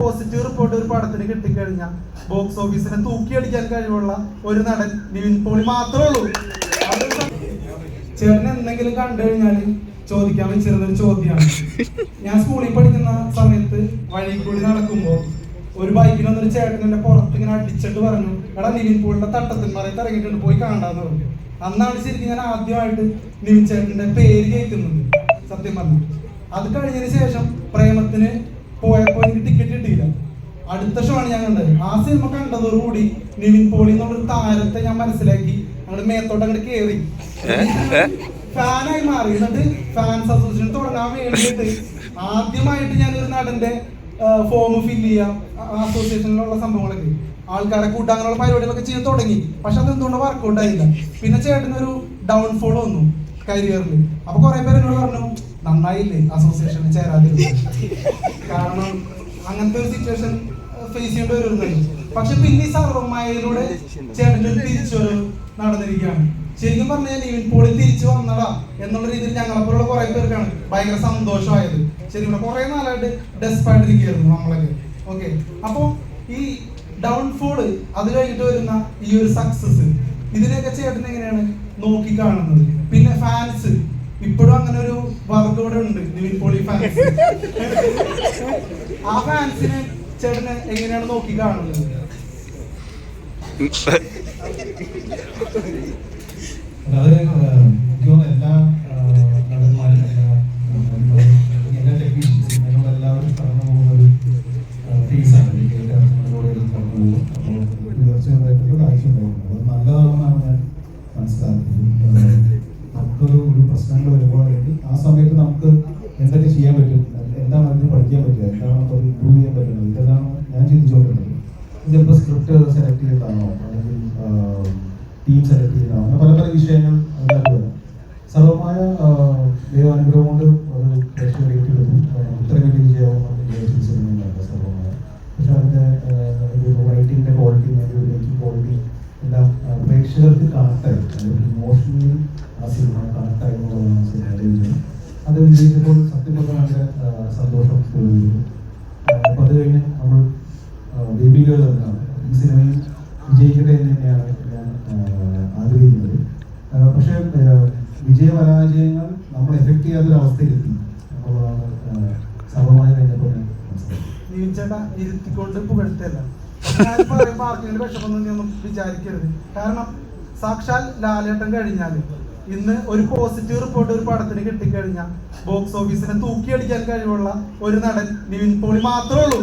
Positive report ഒരു പടത്തിന് കിട്ടിക്കഴിഞ്ഞാൽ ബോക്സ് ഓഫീസിനെ തൂക്കിയടിക്കാൻ കഴിവുള്ള ഒരു നടൻ നിവിൻ പോളി മാത്രമേ ഉള്ളൂ. ചേട്ടൻ എന്തെങ്കിലും കണ്ടു കഴിഞ്ഞാൽ ചോദിക്കാൻ വെച്ചിരുന്ന ഒരു ചോദ്യമാണ്. ഞാൻ സ്കൂളിൽ പഠിക്കുന്ന സമയത്ത് വഴി കൂടി നടക്കുമ്പോൾ ഒരു ബൈക്കിൽ വന്നൊരു ചേട്ടൻ എന്റെ പുറത്ത് ഇങ്ങനെ അടിച്ചിട്ട് പറഞ്ഞു എടാ നിവിൻ പോളിന്റെ തട്ടത്തിൽ പറയത്ത് ഇറങ്ങിയിട്ടുണ്ട് പോയി കാണാന്ന് പറഞ്ഞു. അന്നാണ് ശരിക്കും ഞാൻ ആദ്യമായിട്ട് നിവിൻ ചേട്ടന്റെ പേര് കേൾക്കുന്നത് സത്യം പറഞ്ഞു. അത് കഴിഞ്ഞതിന് ശേഷം പ്രേമത്തിന് പോയപ്പോൾ എനിക്ക് ടിക്കറ്റ് കിട്ടിയില്ല. അടുത്ത ഷോ ആണ് ഞാൻ കണ്ടത്. ആ സിനിമ കണ്ടതോടുകൂടി നിവിൻ പോളി എന്നുള്ളൊരു താരത്തെ ഞാൻ മനസ്സിലാക്കി. അങ്ങോട്ട് മേത്തോട്ട് അങ്ങോട്ട് കയറി ഫാനായി മാറി. എന്നിട്ട് ഫാൻസ് അസോസിയേഷൻ തുടങ്ങാൻ വേണ്ടിയിട്ട് ആദ്യമായിട്ട് ഞാൻ ഒരു നടന്റെ ഫോം ഫില്ല് ചെയ്യാം. അസോസിയേഷനിലുള്ള സംഭവങ്ങളൊക്കെ. ആൾക്കാരെ കൂട്ടാൻ അങ്ങനെയുള്ള പരിപാടികളൊക്കെ ചെയ്യാൻ തുടങ്ങി. പക്ഷെ അതെന്തുകൊണ്ട് വർക്കൗട്ട് ആയില്ല. പിന്നെ ചേട്ടനൊരു ഡൗൺഫോൾ വന്നു കരിയറിൽ അപ്പൊ കുറെ പേര് എന്നോട് പറഞ്ഞു നന്നായില്ലേ അസോസിയേഷനിൽ ചേരാതെ കാരണം അങ്ങനത്തെ ഒരു സിറ്റുവേഷൻ ഫേസ് ചെയ്യേണ്ടി വരുന്നുണ്ട് പക്ഷെ പിന്നെ ഈ സർവമായയിലൂടെ ചേട്ടന്റെ ഒരു നടന്നിരിക്കുകയാണ്. ശരിക്കും പറഞ്ഞാൽ ഇവൻ പോളി തിരിച്ചു വന്നടാ എന്നുള്ള രീതിയിൽ ഞങ്ങളെപ്പോലുള്ള കുറെ പേർക്കാണ് ഭയങ്കര സന്തോഷമായത്. ശരിക്കും കുറെ നാളായിട്ട് ഡെസ്പായിട്ടിരിക്കുകയായിരുന്നു നമ്മളൊക്കെ. ഓക്കെ അപ്പോ ഈ ഡൗൺഫോൾ അത് കഴിഞ്ഞിട്ട് വരുന്ന ഈ ഒരു സക്സസ് ഇതിനെയൊക്കെ ചേട്ടൻ എങ്ങനെയാണ് നോക്കി കാണുന്നത് പിന്നെ ഫാൻസ് ഇപ്പോഴും അങ്ങനെ ഒരു വർഗം ഇവിടെ ഉണ്ട് നിവിൻ പോളി ഫാൻസ് ആ ഫാൻസിനെ ചേട്ടന് എങ്ങനെയാണ് നോക്കി കാണുന്നത്? അതായത് എന്തൊക്കെ ചെയ്യാൻ പറ്റും? എന്താണ് അതിന് പഠിക്കാൻ പറ്റുക? എന്താണ് അപ്പോൾ ഇമ്പ്രൂവ് ചെയ്യാൻ പറ്റുന്നത്? ഇതെല്ലാം ഞാൻ ചിന്തിച്ചുകൊണ്ടിരുന്നത് ചിലപ്പോൾ സ്ക്രിപ്റ്റ് സെലക്ട് ചെയ്തതാണോ? അല്ലെങ്കിൽ ടീം സെലക്ട് ചെയ്തതാണോ? പല പല വിഷയങ്ങൾ അതിനകത്ത് സർവമായ ദൈവാനുഗ്രഹം കൊണ്ട് അത് പ്രശ്നം ഏറ്റെടുത്തു ഇത്ര വലിയ വിജയമാവുന്ന വിജയിച്ച സർവമായ. പക്ഷെ അതിന്റെ ഒരു റൈറ്റിങ്ങിന്റെ ക്വാളിറ്റി ഒരു മേക്കിംഗ് ക്വാളിറ്റി എല്ലാം പ്രേക്ഷകർക്ക് കണക്റ്റായി അല്ലെങ്കിൽ ഇമോഷണലി ആ സിനിമ കണക്റ്റായി എന്നുള്ളതാണ് സിനിമയുടെ വിജയം അത് വിജയിച്ചപ്പോൾ സത്യം പറഞ്ഞാൽ നല്ല സന്തോഷം തോന്നിയിരുന്നു അപ്പോൾ അത് കഴിഞ്ഞ് നമ്മൾ ഗേൾ എന്നാണ്. ഈ സിനിമയിൽ വിജയിക്കട്ടെ എന്ന് തന്നെയാണ് ഞാൻ ആഗ്രഹിക്കുന്നത്. പക്ഷേ വിജയപരാജയങ്ങൾ നമ്മൾ എഫക്ട് ചെയ്യാത്തൊരു അവസ്ഥയിലെത്തി. സമമായി കഴിഞ്ഞപ്പോൾ ഇരുത്തിക്കൊണ്ട് പുകഴ്ത്തല്ല വിചാരിക്കരുത്. കാരണം സാക്ഷാൽ ലാലേട്ടൻ കഴിഞ്ഞാൽ ഇന്ന് ഒരു പോസിറ്റീവ് റിപ്പോർട്ട് ഒരു പടത്തിന് കിട്ടിക്കഴിഞ്ഞാൽ ബോക്സ് ഓഫീസിനെ തൂക്കിയടിക്കാൻ കഴിവുള്ള ഒരു നടൻ നിവിൻ പോളി മാത്രമേ ഉള്ളൂ.